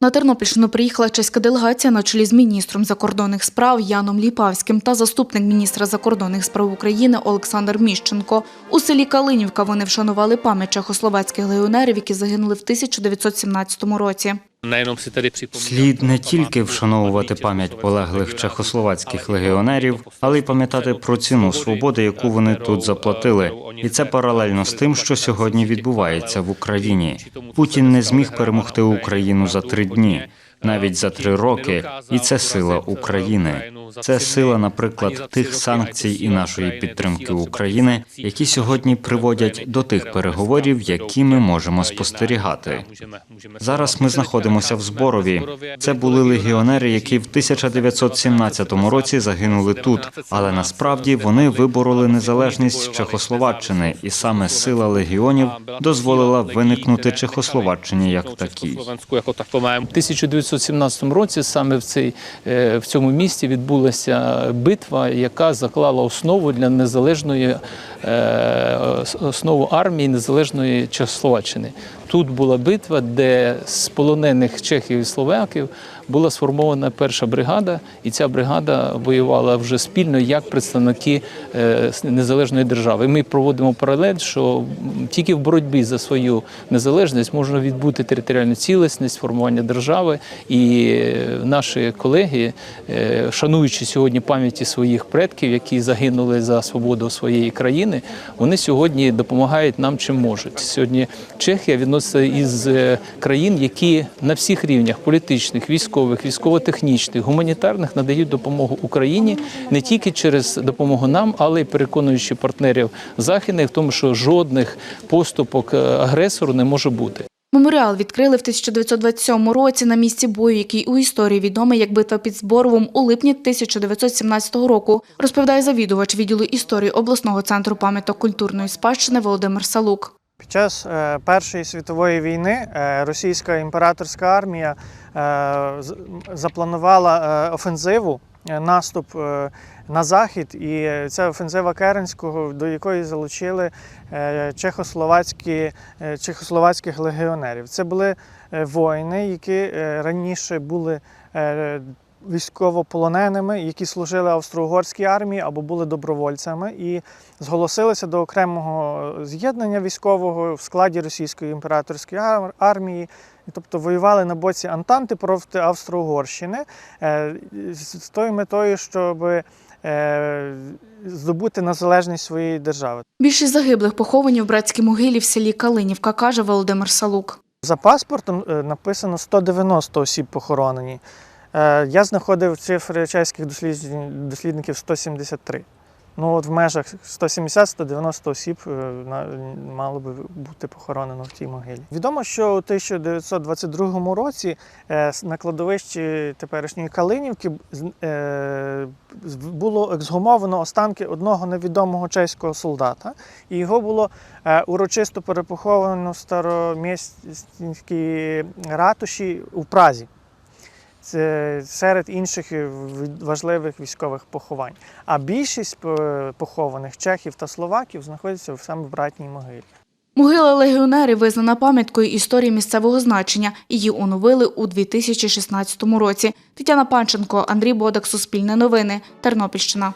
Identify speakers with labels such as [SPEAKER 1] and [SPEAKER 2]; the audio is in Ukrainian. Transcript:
[SPEAKER 1] На Тернопільщину приїхала чеська делегація на чолі з міністром закордонних справ Яном Ліпавським та заступник міністра закордонних справ України Олександр Міщенко. У селі Калинівка вони вшанували пам'ять чехословацьких легіонерів, які загинули в 1917 році.
[SPEAKER 2] Слід не тільки вшановувати пам'ять полеглих чехословацьких легіонерів, але й пам'ятати про ціну свободи, яку вони тут заплатили. І це паралельно з тим, що сьогодні відбувається в Україні. Путін не зміг перемогти Україну за три дні, навіть за три роки, і це сила України. Це сила, наприклад, тих санкцій і нашої підтримки України, які сьогодні приводять до тих переговорів, які ми можемо спостерігати. Зараз ми знаходимося в Зборові. Це були легіонери, які в 1917 році загинули тут, але насправді вони вибороли незалежність Чехословаччини, і саме сила легіонів дозволила виникнути Чехословаччині як такій.
[SPEAKER 3] Slovensku jako takovém.
[SPEAKER 4] У 1917 році саме в, цей, е, в цьому місті відбулася битва, яка заклала основу для незалежної е, основу армії незалежної Чехословаччини. Тут була битва, де з полонених чехів і словаків була сформована перша бригада, і ця бригада воювала вже спільно як представники е, незалежної держави. Ми проводимо паралель, що тільки в боротьбі за свою незалежність можна відбути територіальну цілісність, формування держави. І е, наші колеги, е, шануючи сьогодні пам'яті своїх предків, які загинули за свободу своєї країни, вони сьогодні допомагають нам чим можуть. Сьогодні Чехія відноситься із е, країн, які на всіх рівнях політичних, військових, військово-технічних, гуманітарних надають допомогу Україні не тільки через допомогу нам, але й переконуючи партнерів західних в тому, що жодних поступок е, агресору не може бути.
[SPEAKER 1] Меморіал відкрили в 1927 році на місці бою, який у історії відомий як битва під Зборовом у липні 1917 року, розповідає завідувач відділу історії обласного центру пам'яток культурної спадщини Володимир Салук.
[SPEAKER 5] Під час е, Першої світової війни е, російська імператорська армія е, запланувала офензиву, наступ на захід, і ця офензива Керенського, до якої залучили чехословацькі, чехословацьких легіонерів. Це були воїни, які раніше були військовополоненими, які служили австро-угорській армії або були добровольцями, і зголосилися до окремого з'єднання військового в складі російської імператорської армії. Тобто воювали на боці Антанти проти Австро-Угорщини е, з тою метою, щоб е, здобути незалежність своєї держави.
[SPEAKER 1] Більшість загиблих поховані в братській могилі в селі Калинівка, каже Володимир Салук.
[SPEAKER 5] За паспортом е, написано 190 осіб похоронені. Е, Я знаходив цифри чеських дослідників 173. Ну, от в межах 170-190 осіб е, мало би бути похоронено в тій могилі. Відомо, що у 1922 році е, на кладовищі теперішньої Калинівки було ексгумовано останки одного невідомого чеського солдата, і його було урочисто перепоховано в староміській ратуші у Празі. Це серед інших е, важливих військових поховань. А більшість е, похованих чехів та словаків знаходяться саме в братній могилі.
[SPEAKER 1] Могила легіонерів визнана пам'яткою історії місцевого значення. Її оновили у 2016 році. Тетяна Панченко, Андрій Бодак, Суспільне новини, Тернопільщина.